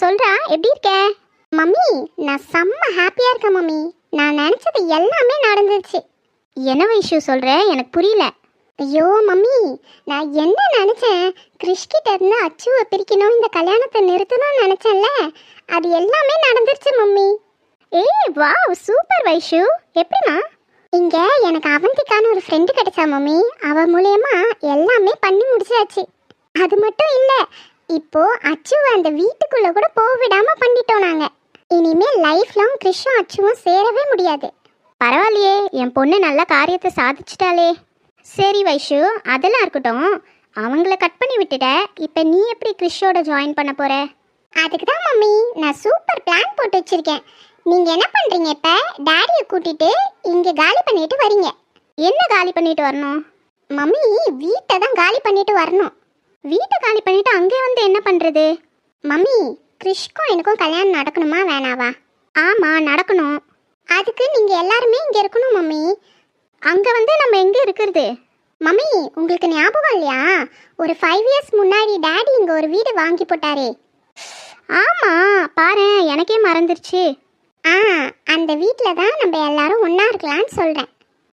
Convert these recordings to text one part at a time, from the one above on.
சொல்றா எப்படி இருக்க? மம்மி நான் செம்ம ஹாப்பியா இருக்கேன் மம்மி. நான் நினைச்சது எல்லாமே நடந்துச்சு என்ன வைஷு சொல்ற? எனக்கு புரியல. ஐயோ மம்மி நான் என்ன நினைச்சேன்? கிறிஷ்கிட்ட இருந்து அச்சுவை பிரிக்கணும் இந்த கல்யாணத்தை நிறுத்தணும்னு நினைச்சேன்ல. அது எல்லாமே நடந்துருச்சு மம்மி. ஏய் வாவ் சூப்பர் வைஷு. எப்படிமா இங்க எனக்கு அவந்திக்கான ஒரு ஃப்ரெண்டு கிடைச்சா மம்மி. அவ மூலயமா எல்லாமே பண்ணி முடிச்சாச்சு. அது மட்டும் இல்லை இப்போ அச்சுவை அந்த வீட்டுக்குள்ள கூட போக விடாம பண்ணிட்டோம் நாங்க. இனிமே லைஃப் லாங் கிருஷ்ணும் அச்சுவும் சேரவே முடியாது. பரவாயில்லையே என் பொண்ணு நல்ல காரியத்தை சாதிச்சிட்டாளே. சரி வைஷு அதெல்லாம் இருக்கட்டும். அவங்கள கட் பண்ணி விட்டுட்ட. இப்போ நீ எப்படி கிறிஷோட ஜாயின் பண்ண போற? அதுக்கு தான் மம்மி நான் சூப்பர் பிளான் போட்டு வச்சிருக்கேன். நீங்க என்ன பண்றீங்க இப்ப? டாடியை கூட்டிட்டு இங்க காலி பண்ணிட்டு வரீங்க. என்ன காலி பண்ணிட்டு வரணும்? மம்மி வீட்டை தான் காலி பண்ணிட்டு வரணும். வீட்டை காலி பண்ணிட்டு அங்கே வந்து என்ன பண்ணுறது மம்மி கிறிஷ்க்கும் எனக்கும் கல்யாணம் நடக்கணுமா வேணாவா? ஆமாம் நடக்கணும். அதுக்கு நீங்கள் எல்லாருமே இங்கே இருக்கணும் மம்மி. அங்கே வந்து நம்ம எங்கே இருக்கிறது? மம்மி உங்களுக்கு ஞாபகம் இல்லையா? ஒரு ஃபைவ் இயர்ஸ் முன்னாடி டாடி இங்கே ஒரு வீடு வாங்கி போட்டாரே. ஆமாம் பாரு எனக்கே மறந்துருச்சு. ஆ அந்த வீட்டில் தான் நம்ம எல்லாரும் ஒன்றா இருக்கலாம்னு சொல்கிறேன்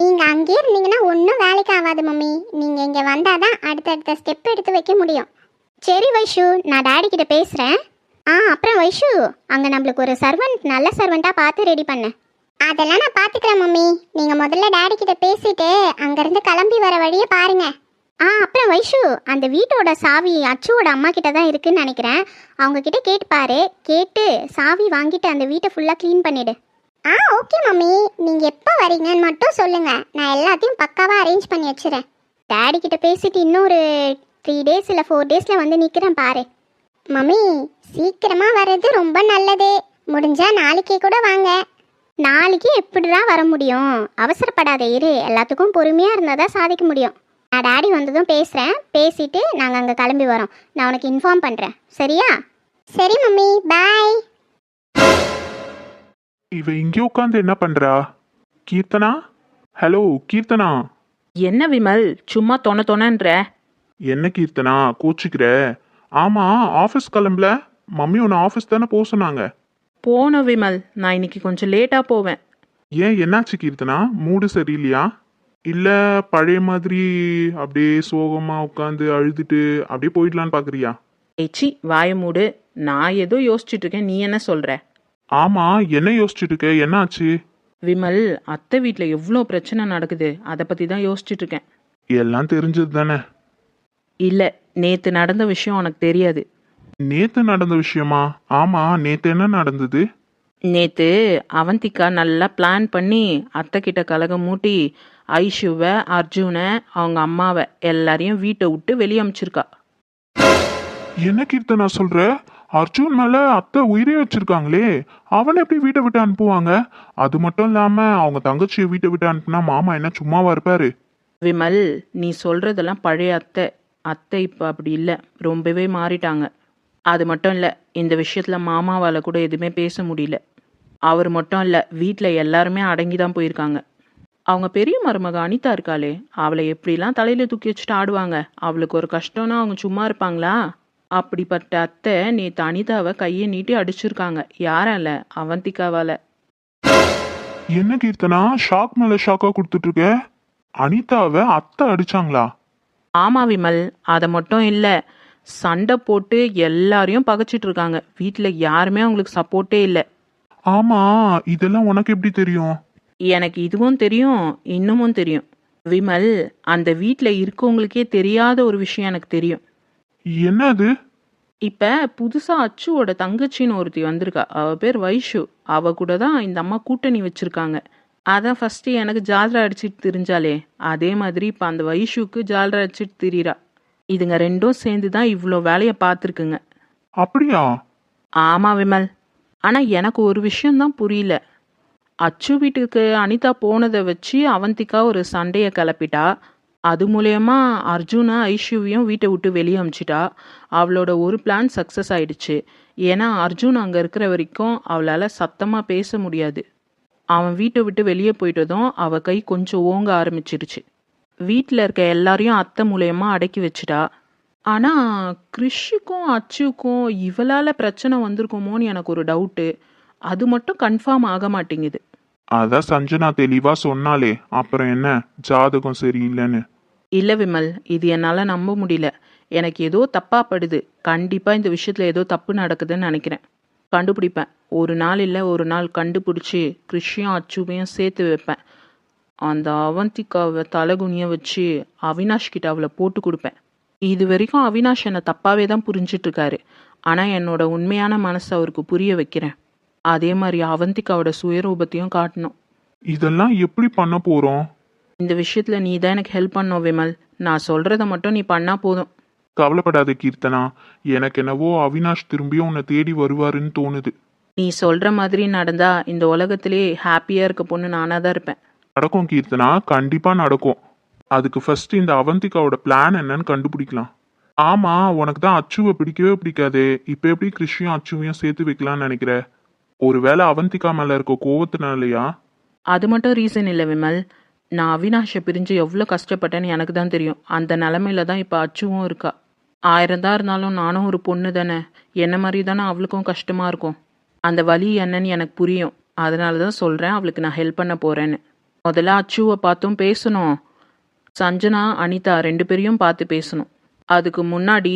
நீங்கள் அங்கேயே இருந்தீங்கன்னா ஒன்றும் வேலைக்கு ஆகாது மம்மி. நீங்கள் இங்கே வந்தால் தான் அடுத்தடுத்த ஸ்டெப் எடுத்து வைக்க முடியும். சரி வைஷு நான் டாடி கிட்ட பேசுகிறேன் ஆ அப்புறம் வைஷு அங்கே நம்மளுக்கு ஒரு சர்வெண்ட் நல்ல சர்வெண்ட்டாக பார்த்து ரெடி பண்ண. அதெல்லாம் நான் பார்த்துக்கிறேன் மம்மி. நீங்கள் முதல்ல டாடி கிட்ட பேசிட்டு அங்கேருந்து கிளம்பி வர வழியை பாருங்க. ஆ அப்புறம் வைஷு அந்த வீட்டோட சாவி அச்சுவோட அம்மா கிட்ட தான் இருக்குன்னு நினைக்கிறேன். அவங்க கிட்ட கேட்டுப்பாரு கேட்டு சாவி வாங்கிட்டு அந்த வீட்டை ஃபுல்லாக க்ளீன் பண்ணிடு. ஆ ஓகே மம்மி. நீங்கள் எப்போ வரீங்கன்னு மட்டும் சொல்லுங்கள் நான் எல்லாத்தையும் பக்காவாக அரேஞ்ச் பண்ணி வச்சுறேன். டாடி கிட்ட பேசிட்டு இன்னொரு த்ரீ டேஸ் இல்லை ஃபோர் டேஸில் வந்து நிற்கிறேன் பாரு. மம்மி சீக்கிரமாக வர்றது ரொம்ப நல்லது. முடிஞ்சால் நாளைக்கே கூட வாங்க. நாளைக்கு எப்படிடா வர முடியும்? அவசரப்படாத இரு. எல்லாத்துக்கும் பொறுமையாக இருந்தால் தான் சாதிக்க முடியும். நான் டாடி வந்ததும் பேசுகிறேன் பேசிட்டு நாங்கள் அங்கே கிளம்பி வரோம். நான் உனக்கு இன்ஃபார்ம் பண்ணுறேன் சரியா? சரி மம்மி. பாய் இவ இங்கே உட்காந்து என்ன பண்றா? கீர்த்தனா? ஹலோ கீர்த்தனா? என்ன விமல் சும்மா தொண தொணன்ற? என்ன கீர்த்தனா கோச்சிக்கிற? ஆமா ஆஃபீஸ் கிளம்பல. மம்மி உன்னை ஆஃபீஸ் தானே போக சொன்னாங்க. போன விமல் நான் இன்னைக்கு கொஞ்சம் லேட்டாக போவேன். ஏன் என்னாச்சு கீர்த்தனா? மூடு சரியில்லையா? இல்ல பழைய மாதிரி அப்படியே சோகமா உட்காந்து அழுதுட்டு அப்படியே போயிடலான்னு பாக்குறியா? ஏச்சி வாய மூடு. நான் ஏதோ யோசிச்சுட்டு இருக்கேன். நீ என்ன சொல்ற? ஆமா என்ன யோசிச்சுட்டு இருக்க என்னாச்சு? விமல் அத்தை வீட்டில் எவ்வளோ பிரச்சனை நடக்குது? அதை பற்றி தான் யோசிச்சுட்டு இருக்கேன் எல்லாம் தெரிஞ்சது தானே? இல்லை நேற்று நடந்த விஷயம் உனக்கு தெரியாது. நேத்து நடந்த விஷயமா? ஆமா நேத்து என்ன நடந்தது? நேற்று அவந்திகா நல்லா பிளான் பண்ணி அத்தை கிட்ட கலகம் மூட்டி ஐஷுவை அர்ஜுனை அவங்க அம்மாவை எல்லாரையும் வீட்டை விட்டு வெளியே அமிச்சிருக்கா. என்ன கீர்த்தனா சொல்ற? அர்ஜுன் மேல அத்தை உயிரே வச்சிருக்காங்களே. அவனை எப்படி வீட்டை விட்டு அனுப்புவாங்க? அது மட்டும் இல்லாம அவங்க தங்கச்சியை வீட்டை விட்டு அனுப்புனா மாமா என்ன சும்மாவா இருப்பாரு? விமல் நீ சொல்றதெல்லாம் பழைய அத்தை. அத்தை இப்போ அப்படி இல்லை. ரொம்பவே மாறிட்டாங்க. அது மட்டும் இல்லை இந்த விஷயத்தில் மாமாவால் கூட எதுவுமே பேச முடியல. அவர் மட்டும் இல்லை வீட்டில் எல்லாருமே அடங்கி தான் போயிருக்காங்க. அவங்க பெரிய மருமக அனிதா இருக்காளே அவளை எப்படிலாம் தலையில் தூக்கி வச்சுட்டு ஆடுவாங்க? அவளுக்கு ஒரு கஷ்டம்னா அவங்க சும்மா இருப்பாங்களா? அப்படிப்பட்ட அத்தை நேற்று அனிதாவை கையை நீட்டி அடிச்சிருக்காங்க. யாரால? அவந்திகாவால. என்ன கீர்த்தனா ஷாக் மேல ஷாக்கா கொடுத்துட்டு இருக்க அனிதாவை அத்தை அடிச்சாங்களா? ஆமா விமல் அதை மட்டும் இல்லை. சண்டை போட்டு எல்லாரையும் பகைச்சிட்டு இருக்காங்க வீட்டில் யாருமே அவங்களுக்கு சப்போர்ட்டே இல்லை. ஆமா இதெல்லாம் உனக்கு எப்படி தெரியும்? எனக்கு இதுவும் தெரியும் இன்னமும் தெரியும். விமல் அந்த வீட்டில் இருக்கவங்களுக்கே தெரியாத ஒரு விஷயம் எனக்கு தெரியும். என்ன அது இப்போ புதுசாக அச்சுவோட தங்கச்சின்னு ஒருத்தி வந்திருக்கா. அவ பேர் வைஷு. அவ கூட தான் இந்த அம்மா கூட்டணி வச்சிருக்காங்க. அதான் ஃபஸ்ட்டு எனக்கு ஜால்ரா அடிச்சிட்டு திரிஞ்சாலே அதே மாதிரி இப்போ அந்த வைஷுக்கு ஜால்ரா அடிச்சிட்டு திரியிறா இதுங்க ரெண்டும் சேர்ந்து தான் இவ்வளோ வேலையை பார்த்துருக்குங்க அப்படியா? ஆமாம் விமல். ஆனால் எனக்கு ஒரு விஷயம்தான் புரியல. அச்சு வீட்டுக்கு அனிதா போனதை வச்சு அவந்திகா ஒரு சண்டையை கிளப்பிட்டா. அது மூலயமா அர்ஜுனா ஐஷுவையும் வீட்டை விட்டு வெளியே அமிச்சிட்டா. அவளோட ஒரு பிளான் சக்ஸஸ் ஆயிடுச்சு. ஏன்னா அர்ஜுன் அங்கே இருக்கிற வரைக்கும் அவளால் சத்தமாக பேச முடியாது. அவன் வீட்டை விட்டு வெளியே போயிட்டதும் அவள் கை கொஞ்சம் ஓங்க ஆரம்பிச்சிடுச்சு வீட்டில் இருக்க எல்லாரையும் அத்தை மூலயமா அடக்கி வச்சிட்டா. ஆனால் கிறிஷுக்கும் அச்சுக்கும் இவளால் பிரச்சனை வந்திருக்குமோன்னு எனக்கு ஒரு டவுட்டு அது மட்டும் கன்ஃபார்ம் ஆக மாட்டேங்குது. அதான் சஞ்சனா தெளிவா சொன்னாலே. அப்புறம் என்ன? ஜாதகம் சரியில்லைன்னு. இல்லை விமல் இது என்னால் நம்ப முடியல. எனக்கு ஏதோ தப்பாக படுது. கண்டிப்பாக இந்த விஷயத்தில் ஏதோ தப்பு நடக்குதுன்னு நினைக்கிறேன். கண்டுபிடிப்பேன். ஒரு நாள் இல்லை ஒரு நாள் கண்டுபிடிச்சி கிருஷியும் அச்சுவையும் சேர்த்து வைப்பேன். அந்த அவந்திக்காவை தலைகுனிய வச்சு அவினாஷ் கிட்ட அவளை போட்டு கொடுப்பேன். இது வரைக்கும் அவினாஷ் என்னை தப்பாகவே தான் புரிஞ்சிட்ருக்காரு ஆனால் என்னோட உண்மையான மனசை அவருக்கு புரிய வைக்கிறேன். அதே மாதிரி அவந்திக்காவோட சுயரூபத்தையும் காட்டணும். இதெல்லாம் எப்படி பண்ண போகிறோம் இந்த விஷயத்தில் நீ தான் எனக்கு ஹெல்ப் பண்ணும் விமல். நான் சொல்கிறத மட்டும் நீ பண்ணால் போதும். கவலைப்படாத கீர்த்தனா. எனக்கு என்னவோ அவினாஷ் திரும்பியும் உன்னை தேடி வருவாருன்னு தோணுது. நீ சொல்கிற மாதிரி நடந்தா இந்த உலகத்திலே ஹாப்பியாக இருக்க பொண்ணு நானாக தான் இருப்பேன். நடக்கும் கீர்த்தனா. கண்டிப்பா நடக்கும். அதுக்கு ஃபர்ஸ்ட் இந்த அவந்திகாவோட பிளான் என்னன்னு கண்டுபிடிக்கலாம். ஆமா உனக்கு தான் அச்சுவை பிடிக்கவே பிடிக்காதே. இப்ப எப்படி கிருஷியும் அச்சுவையும் சேர்த்து வைக்கலாம்னு நினைக்கிற? ஒருவேளை அவந்திகா மேல இருக்க கோவத்தினாலயா? அது மட்டும் ரீசன் இல்லை விமல். நான் அவினாஷை பிரிஞ்சு எவ்வளோ கஷ்டப்பட்டேன்னு எனக்கு தான் தெரியும். அந்த நிலமையில தான் இப்போ அச்சுவும் இருக்கா. ஆயிரம் தான் இருந்தாலும் நானும் ஒரு பொண்ணு தானே. என்ன மாதிரி தானே அவளுக்கும் கஷ்டமாக இருக்கும். அந்த வலி என்னன்னு எனக்கு புரியும். அதனால தான் சொல்கிறேன் அவளுக்கு நான் ஹெல்ப் பண்ண போகிறேன்னு முதல்ல அச்சுவை பார்த்தும் பேசணும். சஞ்சனா அனிதா ரெண்டு பேரையும் பார்த்து பேசணும். அதுக்கு முன்னாடி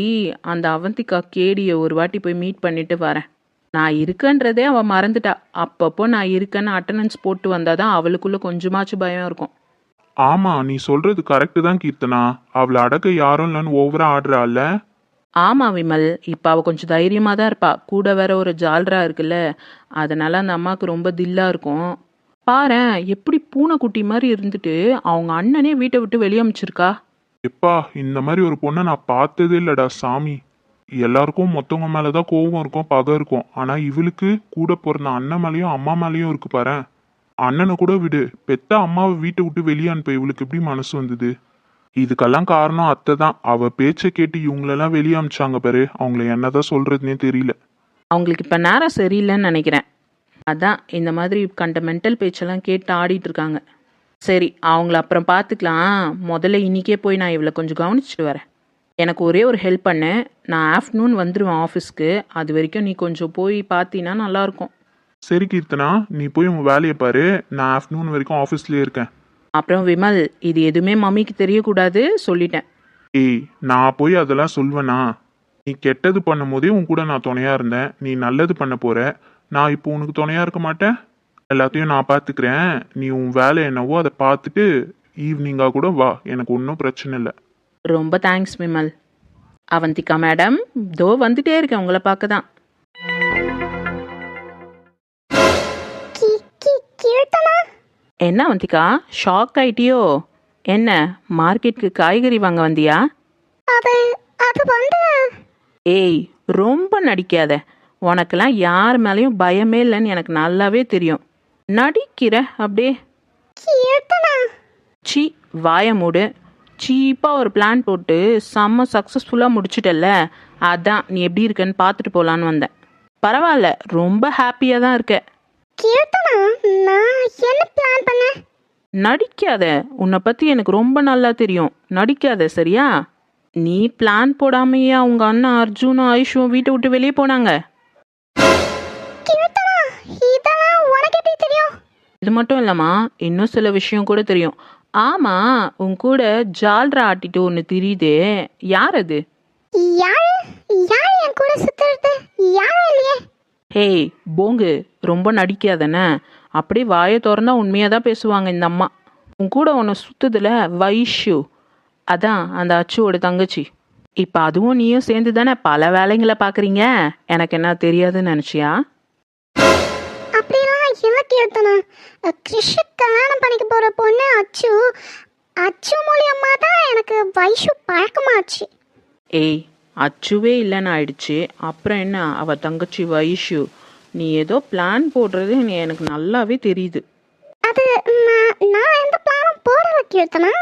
அந்த அவந்திகா கேடியை ஒரு வாட்டி போய் மீட் பண்ணிட்டு வரேன். நான் இருக்கன்றதே அவள் மறந்துட்டா. அப்பப்போ நான் இருக்கேன்னு அட்டண்டன்ஸ் போட்டு வந்தால் தான் அவளுக்குள்ளே கொஞ்சமாச்சும் பயம் இருக்கும். ஆமா நீ சொல்றது கரெக்டு தான் கீர்த்தனா. அவளை அடக்க யாரும் இல்லைன்னு ஓவரா ஆடுறாள்ல? ஆமாம் விமல். இப்போ அவள் கொஞ்சம் தைரியமாக தான் இருப்பா. கூட வேற ஒரு ஜால்ரா இருக்குல்ல. அதனால அந்த அம்மாவுக்கு ரொம்ப தில்லாக இருக்கும். பாரேன் எப்படி பூனைக்குட்டி மாதிரி இருந்துட்டு அவங்க அண்ணனே வீட்டை விட்டு வெளியே அமிச்சிருக்கா? எப்பா இந்த மாதிரி ஒரு பொண்ணை நான் பார்த்ததே இல்லடா சாமி. எல்லாருக்கும் மொத்தவங்க மேலதான் கோவம் இருக்கும் பகை இருக்கும். ஆனா இவளுக்கு கூட பிறந்த அண்ணன் மேலயும் அம்மா மேலயும் இருக்கு பாரேன். அண்ணனை கூட விடு. பெத்த அம்மாவை வீட்டை விட்டு வெளியே அனுப்ப. இவளுக்கு எப்படி மனசு வந்தது? இதுக்கெல்லாம் காரணம் அத்தை தான். அவ பேச்சை கேட்டு இவங்களெல்லாம் வெளியே அமிச்சாங்க பாரு. அவங்கள என்னதான் சொல்றதுனே தெரியல. அவங்களுக்கு இப்போ நேரம் சரியில்லைன்னு நினைக்கிறேன். அதான் இந்த மாதிரி கண்ட மென்டல் பேச்செல்லாம் கேட்டு ஆடிட்டு இருக்காங்க. சரி அவங்கள அப்புறம் பார்த்துக்கலாம் முதல்ல இன்னிக்கே போய் நான் இவளை கொஞ்சம் கவனிச்சிட்டு வரேன். எனக்கு ஒரே ஒரு ஹெல்ப் பண்ணு. நான் ஆஃப்டர்நூன் வந்துடுவேன் ஆஃபீஸ்க்கு அது வரைக்கும் நீ கொஞ்சம் போய் பார்த்தீங்கன்னா நல்லாயிருக்கும் சரி கீர்த்தனா நீ போய் உன் வேலையை பாரு. நான் ஆஃப்டர்நூன் வரைக்கும் ஆஃபீஸ்லயே இருக்கேன். அப்புறம் விமல் இது எதுவுமே மம்மிக்கு தெரியக்கூடாது சொல்லிட்டேன். ஏய் நான் போய் அதெல்லாம் சொல்வேனா நீ கெட்டது பண்ணும் போதே உன் கூட நான் துணையா இருந்தேன். நீ நல்லது பண்ண போற. நான் இப்போ உனக்கு துணையா இருக்க மாட்டேன். எல்லாத்தையும் நான் பார்த்துக்கிறேன். நீ உன் வேலை என்னவோ அதை பார்த்துட்டு ஈவினிங்காக கூட வா. எனக்கு ஒன்றும் பிரச்சனை இல்லை. ரொம்ப தேங்க்ஸ் விமல். அவந்திகா மேடம் தோ வந்துட்டே இருக்கேன். உங்களை பார்க்க தான். என்ன அவந்திகா ஷாக் ஆயிட்டியோ? என்ன மார்க்கெட்டுக்கு காய்கறி வாங்க வந்தியா? அது அது வந்து. ஏய் ரொம்ப நடிக்காத. உனக்கெல்லாம் யார் மேலேயும் பயமே இல்லைன்னு எனக்கு நல்லாவே தெரியும். நடிக்கிற அப்படியே. சி வாய மூடு. சீப்பாக ஒரு பிளான் போட்டு செம்ம சக்ஸஸ்ஃபுல்லாக முடிச்சிட்டல்ல. அதான் நீ எப்படி இருக்கன்னு பார்த்துட்டு போகலான்னு வந்தேன். பரவாயில்ல ரொம்ப ஹாப்பியாக தான் இருக்க. கீர்த்தனா நான் என்ன பிளான் பண்ணேன் நடிக்காத. உன்னை பற்றி எனக்கு ரொம்ப நல்லா தெரியும். நடிக்காத சரியா? நீ பிளான் போடாமையே அவங்க அண்ணன் அர்ஜுனும் ஐஷும் வீட்டை விட்டு வெளியே போனாங்க. இது மட்டும் இல்லைம்மா இன்னும் சில விஷயம் கூட தெரியும். ஆமாம் உன் கூட ஜால்ரா ஆட்டிட்டு ஒன்று தெரியுதே. யார் அது? யாரு? யாரு என் கூட சுத்துறது? யாரும் இல்லையே. ஹேய் போங்கு ரொம்ப நடிக்காதன? அப்படியே வாயை திறந்தா உண்மையாக தான் பேசுவாங்க இந்த அம்மா. உன் கூட உன்னை சுத்துதுல வைஷு அதான் அந்த அச்சுவோட தங்கச்சி. இப்போ அதுவும் நீயும் சேர்ந்து தானே பல வேலைங்களை பார்க்குறீங்க எனக்கு என்ன தெரியாதுன்னு நினச்சியா? அப்படிலாம் இல்லை கீர்த்தனா கிருஷி கல்யாணம் பண்ணிக்க போற பொண்ணு அச்சு அச்சு மூலியமா தான் எனக்கு வைஷு பழக்கமாச்சு. ஏய் அச்சுவே இல்லைன்னு ஆயிடுச்சு அப்புறம் என்ன? அவ தங்கச்சி வைஷு நீ ஏதோ பிளான் போடுறது எனக்கு நல்லாவே தெரியுது. அது நான் எந்த பிளானும் போடல கீர்த்தனா.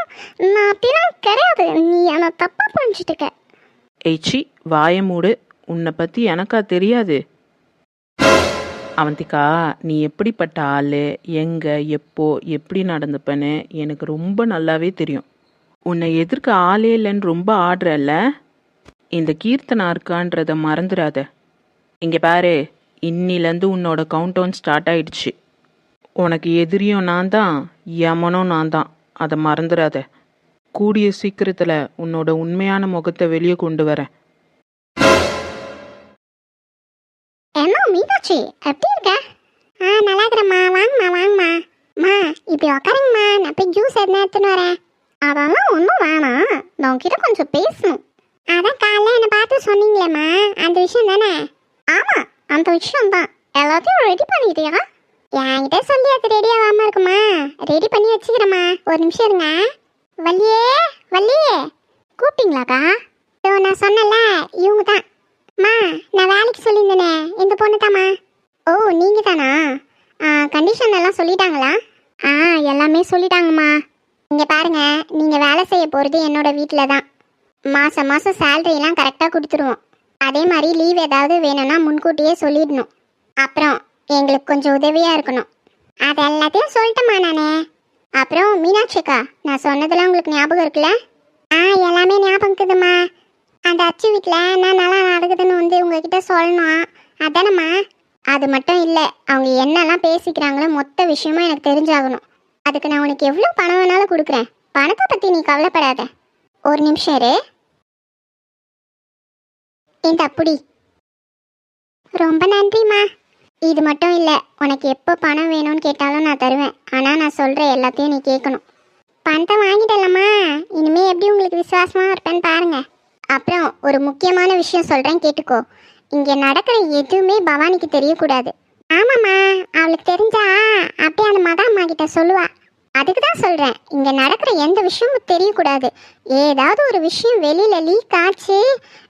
நான் அப்படிலாம் கிடையாது. நீ என்னை தப்பா புரிஞ்சுட்டுக்க. ஏச்சி வாய மூடு. உன்னை பற்றி எனக்கா தெரியாது. அவந்திகா நீ எப்படிப்பட்ட ஆள்? எங்கே? எப்போ? எப்படி நடந்துப்பேன்னு எனக்கு ரொம்ப நல்லாவே தெரியும். உன்னை எதிர்க்க ஆளே இல்லைன்னு ரொம்ப ஆடுறல்ல? இந்த கீர்த்தனா இருக்கான்றத மறந்துடாத இங்கே பாரு இன்னிலேருந்து உன்னோட கவுண்டவுன் ஸ்டார்ட் ஆயிடுச்சு. உனக்கு எதிரியும் நான் தான் யமனும் நான் தான். அதை மறந்துடாத கூடிய சீக்கிரத்தில் உன்னோட உண்மையான முகத்தை வெளியே கொண்டு வரேன். ஏம்மா மீனாட்சி எப்படி இருக்க? ஆ நல்லா இருக்கிறேம்மா. வாங்கம்மா வாங்கம்மா. மா இப்படி உக்காருங்கம்மா. நான் போய் ஜூஸ் எதுனா எடுத்துன்னு வரேன். அதெல்லாம் ஒன்றும் வேணாம். நான் உங்ககிட்ட கொஞ்சம் பேசணும். அதான் காலைல என்னை பார்த்து சொன்னீங்களேம்மா. அந்த விஷயம் தானே? ஆமாம் அந்த விஷயம் தான் எல்லாத்தையும் ரெடி பண்ணிக்கிட்டியா என்கிட்ட சொல்லி அது ரெடி ஆகாமல் இருக்குமா? ரெடி பண்ணி வச்சுக்கிறேம்மா. ஒரு நிமிஷம் இருங்க. வள்ளியே வள்ளியே. கூப்பிட்டீங்களாக்கா? இதோ நான் சொன்னல இவங்க தான் மா நான் வேலைக்கு சொல்லியிருந்தேனே. இந்த பொண்ணு தாம்மா ஓ நீங்கள் தானா கண்டிஷன் எல்லாம் சொல்லிட்டாங்களா? ஆ எல்லாமே சொல்லிட்டாங்கம்மா. இங்கே பாருங்க நீங்கள் வேலை செய்ய போகிறது என்னோட வீட்டில் தான் மாதம் மாதம் சேலரியெல்லாம் கரெக்டாக கொடுத்துருவோம். அதே மாதிரி லீவ் ஏதாவது வேணும்னா முன்கூட்டியே சொல்லிடணும். அப்புறம் எங்களுக்கு கொஞ்சம் உதவியாக இருக்கணும். அது எல்லாத்தையும் சொல்லிட்டேம்மா நானே. அப்புறம் மீனாட்சிக்கா நான் சொன்னதெல்லாம் உங்களுக்கு ஞாபகம் இருக்குல்ல? ஆ எல்லாமே ஞாபகம் இருக்குதும்மா. அந்த அச்சு வீட்டில் என்ன நல்லா நடக்குதுன்னு வந்து உங்ககிட்ட சொல்லணும். அதானம்மா? அது மட்டும் இல்லை அவங்க என்னெல்லாம் பேசிக்கிறாங்களோ மொத்த விஷயமும் எனக்கு தெரிஞ்சாகணும். அதுக்கு நான் உனக்கு எவ்வளோ பணம் வேணாலும் கொடுக்குறேன். பணத்தை பற்றி நீ கவலைப்படாத. ஒரு நிமிஷம் இரு. இந்த அப்படி ரொம்ப நன்றிம்மா. இது மட்டும் இல்லை உனக்கு எப்போ பணம் வேணும்னு கேட்டாலும் நான் தருவேன். ஆனால் நான் சொல்கிற எல்லாத்தையும் நீ கேட்கணும் பணத்தை வாங்கிட்டலம்மா. இனிமேல் எப்படி உங்களுக்கு விசுவாசமாக இருப்பேன்னு பாருங்க. அப்புறம் ஒரு முக்கியமான விஷயம் சொல்கிறேன் கேட்டுக்கோ. இங்கே நடக்கிற எதுவுமே பவானிக்கு தெரியக்கூடாது. ஆமாம்மா அவளுக்கு தெரிஞ்சா அப்படியே அந்த மகா அம்மா கிட்ட சொல்லுவா. அதுக்கு தான் சொல்கிறேன் இங்கே நடக்கிற எந்த விஷயமும் தெரியக்கூடாது. ஏதாவது ஒரு விஷயம் வெளியில் லீக் ஆச்சு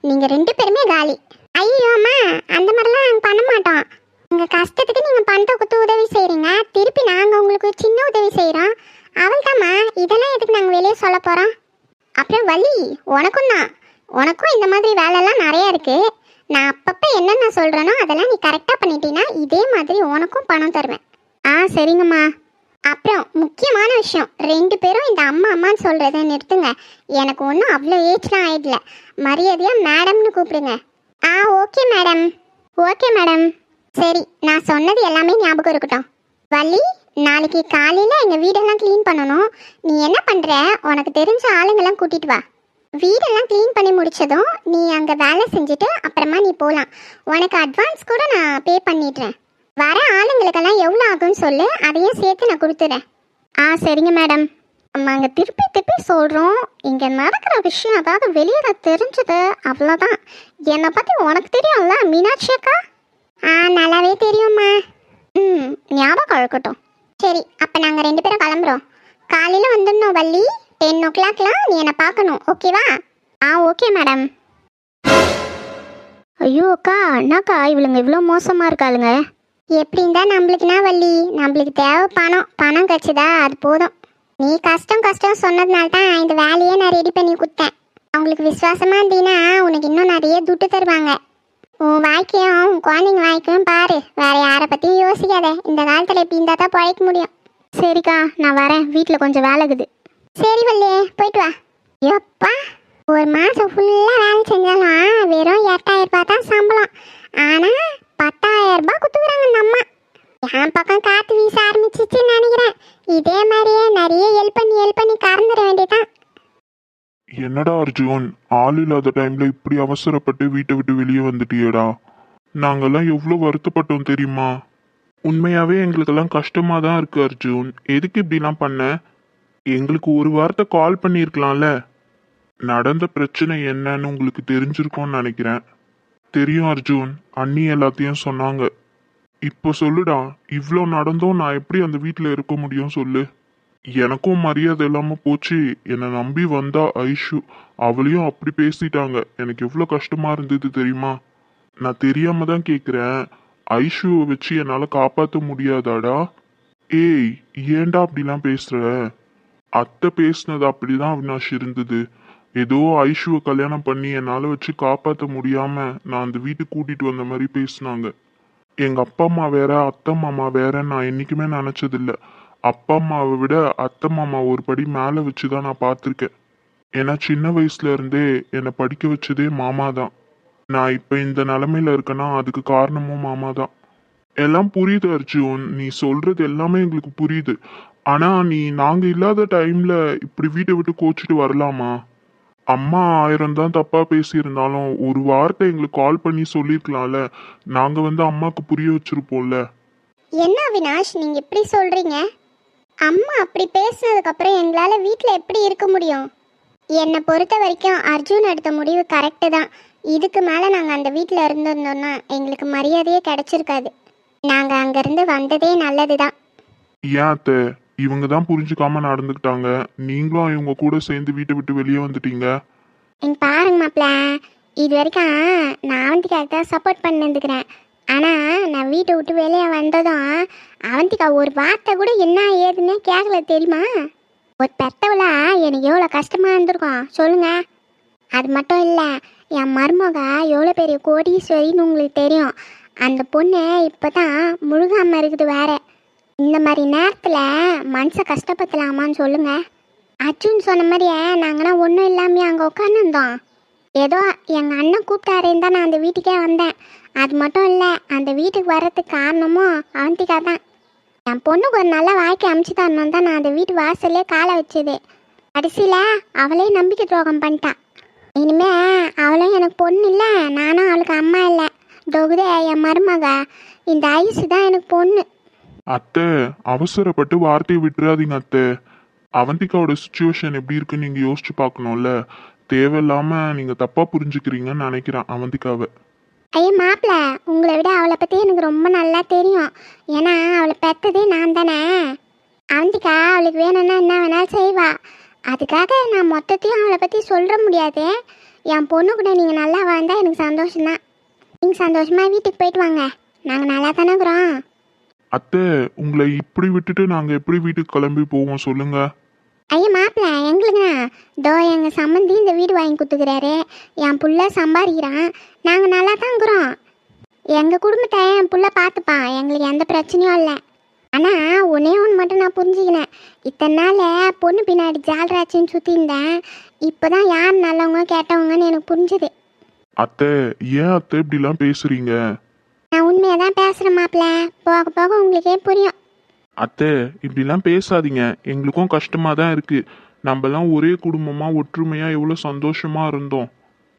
நீங்கள் ரெண்டு பேருமே காலி. ஐயோ அம்மா அந்த மாதிரிலாம் பண்ண மாட்டோம். உங்கள் கஷ்டத்துக்கு நீங்கள் பணத்தை கொடுத்து உதவி செய்கிறீங்க திருப்பி நாங்கள் உங்களுக்கு சின்ன உதவி செய்கிறோம் அவள்தாம்மா இதெல்லாம் எதுக்கு நாங்கள் வெளியே சொல்ல போகிறோம் அப்புறம் வலி உனக்கும் தான். உனக்கும் இந்த மாதிரி வேலைலாம் நிறையா இருக்குது நான் அப்பப்போ என்னென்ன சொல்கிறேனோ அதெல்லாம் நீ கரெக்டாக பண்ணிட்டீங்கன்னா இதே மாதிரி உனக்கும் பணம் தருவேன். ஆ சரிங்கம்மா. அப்புறம் முக்கியமான விஷயம் ரெண்டு பேரும் இந்த அம்மா அம்மான்னு சொல்கிறத நிறுத்துங்க. எனக்கு ஒன்றும் அவ்வளோ ஏஜ்லாம் ஆகிடல மரியாதையாக மேடம்னு கூப்பிடுங்க. ஆ ஓகே மேடம். Okay madam. சரி நான் சொன்னது எல்லாமே ஞாபகம் இருக்கட்டும். வள்ளி நாளைக்கு காலையில் எங்கள் வீடெல்லாம் க்ளீன் பண்ணணும். நீ என்ன பண்ணுற உனக்கு தெரிஞ்ச ஆளுங்கெல்லாம் கூட்டிட்டு வா. வீடெல்லாம் க்ளீன் பண்ணி முடிச்சதும் நீ அங்கே வேலை செஞ்சுட்டு அப்புறமா நீ போகலாம் உனக்கு அட்வான்ஸ் கூட நான் பே பண்ணிடுறேன். வர ஆளுங்களுக்கெல்லாம் எவ்வளோ ஆகும்னு சொல்லு அதையும் சேர்த்து நான் கொடுத்துறேன். ஆ சரிங்க மேடம். நாங்கள் திருப்பி திருப்பி சொல்கிறோம் இங்கே நடக்கிற விஷயம் அதாவது வெளியில் தெரிஞ்சது அவ்வளோதான் என்னை பற்றி உனக்கு தெரியும்ல மீனாட்சி அக்கா? ஆ நல்லாவே தெரியும்மா. ம் ஞாபகம் இருக்கட்டும். சரி அப்போ நாங்கள் ரெண்டு பேரும் கிளம்புறோம். காலையில் வந்துடணும் வள்ளி. டென் ஓ கிளாக்லாம் நீ என்னை பார்க்கணும் ஓகேவா ஆ ஓகே மேடம். ஐயோ அக்கா என்னக்கா இவளுங்க இவ்வளோ மோசமாக இருக்காளுங்க? எப்படி இருந்தா நம்மளுக்குனா வள்ளி? நம்மளுக்கு தேவை பணம். பணம் கச்சுதா? அது போதும். நீ கஷ்டம் கஷ்டம் சொன்னதுனால தான் இந்த வேலையே நான் ரெடி பண்ணி கொடுத்தேன். அவங்களுக்கு விசுவாசமாக இருந்தீங்கன்னா உனக்கு இன்னும் நிறைய துட்டு தருவாங்க. உன் வாழ்க்கையும் உன் குழந்தைங்க வாழ்க்கையும் பாரு. வேற யாரை பற்றியும் யோசிக்காத. இந்த காலத்தில் எப்படி இருந்தால் தான் பழைக்க முடியும். சரிக்கா நான் வரேன். வீட்டில் கொஞ்சம் வேலை இருக்குது. சரி வள்ளியே போயிட்டு வா. எப்பா? ஒரு மாதம் ஃபுல்லாக வேலை செஞ்சாலும் வெறும் எட்டாயிரம் ரூபாய் தான் சம்பளம். ஆனால் பத்தாயிரம் ரூபாய் குத்துக்குறாங்க என் பக்கம் காற்று வீச ஆரம்பிச்சிச்சுன்னு நினைக்கிறேன். இதே மாதிரியே நிறைய ஹெல்ப் பண்ணி ஹெல்ப் பண்ணி கறந்துட வேண்டியதான் என்னடா அர்ஜுன் ஆள் இல்லாத டைம்ல இப்படி அவசரப்பட்டு வீட்டை விட்டு வெளியே வந்துட்டியேடா. நாங்கெல்லாம் எவ்வளோ வருத்தப்பட்டோம் தெரியுமா? உண்மையாவே எங்களுக்கெல்லாம் கஷ்டமா தான் இருக்கு அர்ஜுன். எதுக்கு இப்படிலாம் பண்ண? எங்களுக்கு ஒரு வாரத்தை கால் பண்ணியிருக்கலாம்ல. நடந்த பிரச்சனை என்னன்னு உங்களுக்கு தெரிஞ்சிருக்கும்னு நினைக்கிறேன். தெரியும் அர்ஜுன். அண்ணி எல்லாத்தையும் சொன்னாங்க. இப்போ சொல்லுடா இவ்வளோ நடந்தும் நான் எப்படி அந்த வீட்டில் இருக்க முடியும் சொல்லு. எனக்கும் மரியாதை இல்லாமல் போச்சு. என்னை நம்பி வந்தா ஐஷு. அவளையும் அப்படி பேசிட்டாங்க. எனக்கு எவ்வளோ கஷ்டமாக இருந்தது தெரியுமா? நான் தெரியாம தான் கேட்குறேன் ஐஷுவை வச்சு என்னால் காப்பாற்ற முடியாதாடா? ஏய் ஏண்டா அப்படிலாம் பேசுகிற அத்தை பேசுனது அப்படிதான் அவினாஷ் இருந்தது. ஏதோ ஐஷுவை கல்யாணம் பண்ணி என்னால் வச்சு காப்பாற்ற முடியாம நான் அந்த வீட்டுக்கு கூட்டிட்டு வந்த மாதிரி பேசுனாங்க. எங்க அப்பா அம்மா வேற அத்தை மாமா வேற நான் என்னைக்குமே நினைச்சதில்ல. அப்பா அம்மாவை விட அத்தை மாமா ஒரு படி மேலே வச்சு தான் நான் பார்த்துருக்கேன். ஏன்னா சின்ன வயசுல இருந்தே என்னை படிக்க வச்சதே மாமா தான் நான் இப்போ இந்த நிலமையில இருக்கேன்னா அதுக்கு காரணமும் மாமா தான் எல்லாம் புரியுது அர்ஜுன். நீ சொல்றது எல்லாமே எங்களுக்கு புரியுது. ஆனா நீ நாங்க இல்லாத டைம்ல இப்படி வீட்டை விட்டு கோச்சிட்டு வரலாமா? அம்மா ஆயிரம் தான் தப்பா பேசியிருந்தாலும் ஒரு வார்த்தை எங்களுக்கு கால் பண்ணி சொல்லியிருக்கலாம்ல நாங்க வந்து அம்மாக்கு புரிய வச்சிருப்போம்ல. என்ன அவினாஷ் நீங்கள் இப்படி சொல்கிறீங்க அம்மா அப்படி பேசுனதுக்கப்புறம் எங்களால் வீட்டில் எப்படி இருக்க முடியும்? என்னை பொறுத்த வரைக்கும் அர்ஜுன் எடுத்த முடிவு கரெக்டு தான். இதுக்கு மேலே நாங்கள் அந்த வீட்டில் இருந்திருந்தோம்னா எங்களுக்கு மரியாதையே கிடைச்சிருக்காது. நாங்கள் அங்கேருந்து வந்ததே நல்லது தான் ஏன் இவங்க தான் புரிஞ்சுக்காம நடந்துக்கிட்டாங்க. நீங்களும் இவங்க கூட சேர்ந்து வீட்டை விட்டு வெளியே வந்துட்டீங்க. இங்க பாருங்க மாப்பிள்ள இது வரைக்கும் நான் அவந்திக்காக தான் சப்போர்ட் பண்ணிருந்துக்கிறேன் ஆனால் நான் வீட்டை விட்டு வெளியே வந்ததும் அவந்திக்கா ஒரு வார்த்தை கூட என்ன ஏதுன்னு கேட்கல தெரியுமா? ஒரு பெத்தவளா எனக்கு எவ்வளோ கஷ்டமாக இருந்திருக்கும் சொல்லுங்க. அது மட்டும் இல்லை என் மருமக எவ்வளோ பெரிய கோடீஸ்வரின்னு உங்களுக்கு தெரியும். அந்த பொண்ணு இப்போ தான் முழுகாமல் இருக்குது வேறு. இந்த மாதிரி நேரத்தில் மனசை கஷ்டப்படுத்தலாமான்னு சொல்லுங்கள் அர்ஜுன் சொன்ன மாதிரியே நாங்களாம் ஒன்றும் இல்லாமையே அங்கே உட்காந்துருந்தோம் ஏதோ எங்கள் அண்ணன் கூப்பிட்டாருன்னு தான் நான் அந்த வீட்டுக்கே வந்தேன். அது மட்டும் இல்லை அந்த வீட்டுக்கு வர்றதுக்கு காரணமும் அவந்திகா தான் என் பொண்ணுக்கு ஒரு நல்ல வாழ்க்கை அமைச்சு தரணும் தான் நான் அந்த வீட்டு வாசல்லே காலை வச்சது. கடைசியில் அவளே நம்பிக்கை துரோகம் பண்ணிட்டா. இனிமே அவளும் எனக்கு பொண்ணு இல்லை நானும் அவளுக்கு அம்மா இல்லை. தொகுதே என் மருமக. இந்த ஐசு தான் எனக்கு பொண்ணு. அத்தை அவசரப்பட்டு வார்த்தையை விட்டுறாதீங்க அத்தை. அவந்திகாவோட சுச்சுவேஷன் எப்படி இருக்குன்னு நீங்க யோசிச்சு பார்க்கணும்ல. தேவையில்லாம நீங்க தப்பா புரிஞ்சுக்கிறீங்கன்னு நினைக்கிறேன் அவந்திகாவை ஐயா மாப்பிள்ள உங்களை விட அவளை பற்றி எனக்கு ரொம்ப நல்லா தெரியும். ஏன்னா அவளை பெத்ததே நான் தானே. அவந்திக்கா அவளுக்கு வேணும்னா என்ன வேணாலும் செய்வா. அதுக்காக நான் மொத்தத்தையும் அவளை பற்றி சொல்ல முடியாது. என் பொண்ணு கூட நீங்கள் நல்லா வாழ்ந்தா எனக்கு சந்தோஷம்தான். நீங்கள் சந்தோஷமாக வீட்டுக்கு போயிட்டு வாங்க. நாங்கள் நல்லா தானே இருக்கிறோம். அத்தை உங்களை இப்படி விட்டுட்டு நாங்க எப்படி வீட்டுக்கு கிளம்பி போவோம் சொல்லுங்க. ஐயா மாப்பிள்ள எங்களுக்குண்ணா தோ எங்கள் சம்மந்தி இந்த வீடு வாங்கி கொடுத்துக்கிறாரு. என் புள்ள சம்பாதிக்கிறான். நாங்கள் நல்லா தான் இருக்கிறோம். எங்கள் குடும்பத்தை என் புள்ள பார்த்துப்பான் எங்களுக்கு எந்த பிரச்சனையும் இல்லை. ஆனால் ஒன்றே ஒன்று மட்டும் நான் புரிஞ்சுக்கினேன். இத்தனை நாள் பொண்ணு பின்னாடி ஜால்ராச்சின்னு சுற்றி இருந்தேன். இப்போ தான் யார் நல்லவங்க கேட்டவங்கன்னு எனக்கு புரிஞ்சுது. அத்தை ஏன் அத்தை இப்படிலாம் பேசுறீங்க? நான் உண்மையாக தான் பேசுகிறேன் மாப்பிள்ள. போக போக உங்களுக்கே புரியும். அத்தை இப்படிலாம் பேசாதீங்க. எங்களுக்கும் கஷ்டமா தான் இருக்கு. நம்மலாம் ஒரே குடும்பமா ஒற்றுமையா எவ்வளவு சந்தோஷமா இருந்தோம்.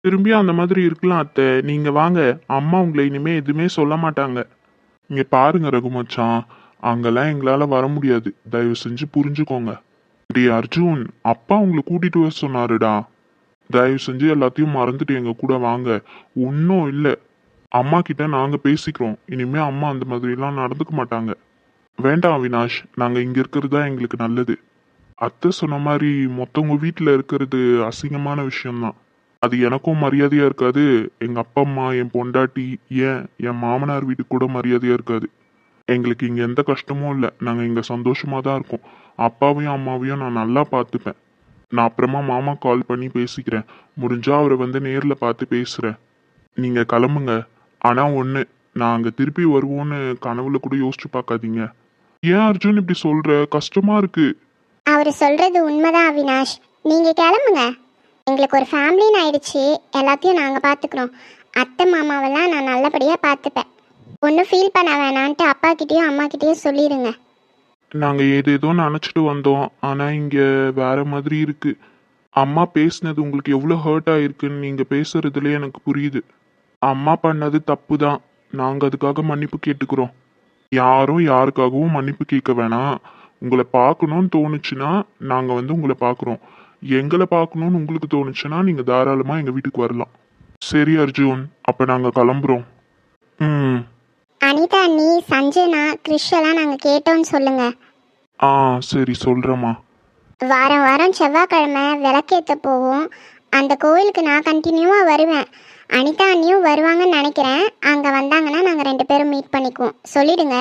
திரும்பி அந்த மாதிரி இருக்கலாம் அத்தை. நீங்க வாங்க. அம்மா உங்களை இனிமே எதுவுமே சொல்ல மாட்டாங்க. இங்கே பாருங்க ரகுமச்சான் அங்கெல்லாம் எங்களால வர முடியாது. தயவு செஞ்சு புரிஞ்சுக்கோங்க. டே அர்ஜுன் அப்பா உங்களை கூட்டிட்டு வர சொன்னாருடா. தயவு செஞ்சு எல்லாத்தையும் மறந்துட்டு எங்க கூட வாங்க. ஒன்றும் இல்லை. அம்மா கிட்ட நாங்க பேசிக்கிறோம். இனிமே அம்மா அந்த மாதிரிலாம் நடந்துக்க மாட்டாங்க. வேண்டாம் அவினாஷ் நாங்க இங்க இருக்கிறது தான் எங்களுக்கு நல்லது. அத்தை சொன்ன மாதிரி மொத்தவங்க வீட்டில் இருக்கிறது அசிங்கமான விஷயம்தான். அது எனக்கும் மரியாதையா இருக்காது. எங்க அப்பா அம்மா என் பொண்டாட்டி ஏன் என் மாமனார் வீட்டுக்கு கூட மரியாதையா இருக்காது. எங்களுக்கு இங்க எந்த கஷ்டமும் இல்லை. நாங்க இங்க சந்தோஷமா தான் இருக்கோம். அப்பாவையும் அம்மாவையும் நான் நல்லா பார்த்துப்பேன். நான் அப்புறமா மாமா கால் பண்ணி பேசிக்கிறேன். முடிஞ்சா அவரை வந்து நேரில் பார்த்து பேசுறேன். நீங்க கிளம்புங்க. ஆனா ஒண்ணு நான் அங்க திருப்பி வருவோன்னு கனவுல கூட யோசிச்சு பார்க்காதீங்க. ஏன் அர்ஜுன் இப்படி சொல்ற? கஷ்டமா இருக்கு. அவர் சொல்கிறது உண்மைதான் அவினாஷ். நீங்கள் கிளம்புங்க. எங்களுக்கு ஒரு ஃபேமிலின்னு ஆயிடுச்சு. எல்லாத்தையும் நாங்கள் பார்த்துக்குறோம் அத்தை மாமாவெல்லாம் நான் நல்லபடியாக பார்த்துப்பேன் ஒன்றும் ஃபீல் பண்ண வேணான்ட்டு அப்பா கிட்டேயும் அம்மா கிட்டேயும் சொல்லிடுங்க நாங்க ஏதேதோ நினைச்சிட்டு வந்தோம். ஆனா இங்க வேற மாதிரி இருக்கு. அம்மா பேசுனது உங்களுக்கு எவ்வளவு ஹர்ட் ஆயிருக்குன்னு நீங்க பேசுறதுல எனக்கு புரியுது. அம்மா பண்ணது தப்பு தான் நாங்க அதுக்காக மன்னிப்பு கேட்டுக்கிறோம். யாரும் யாருக்காகவும் மன்னிப்பு கேட்க வேணாம். உங்களை பார்க்கணும்னு தோணுச்சுன்னா நாங்க வந்து உங்களை பார்க்குறோம். எங்களை பார்க்கணும்னு உங்களுக்கு தோணுச்சுன்னா நீங்க தாராளமா எங்க வீட்டுக்கு வரலாம். சரி அர்ஜுன். அப்ப நாங்க கிளம்புறோம். ம். அனிதா அண்ணி சஞ்சனா கிறிஷ் எல்லாம் நாங்கள் கேட்டோம்னு சொல்லுங்கள் ஆ சரி சொல்றேம்மா. வாரம் வாரம் செவ்வாய்க்கிழமை விளக்கேற்ற போவோம். அந்த கோவிலுக்கு நான் கண்டினியூவாக வருவேன். அனிதா அண்ணியும் வருவாங்கன்னு நினைக்கிறேன். அங்கே வந்தாங்கன்னா நாங்கள் ரெண்டு பேரும் மீட் பண்ணிக்குவோம். சொல்லிடுங்க.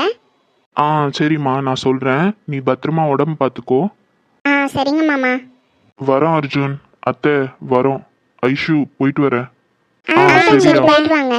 ஆ சரிம்மா நான் சொல்கிறேன் நீ பத்திரமா உடம்பு பார்த்துக்கோ. ஆ சரிங்க மாமா. வரோம் அர்ஜுன். அத்தை வரோம். ஐஷு போயிட்டு வரேன். ஆ ஆ, சரி சரிடா. போயிட்டு வாங்க.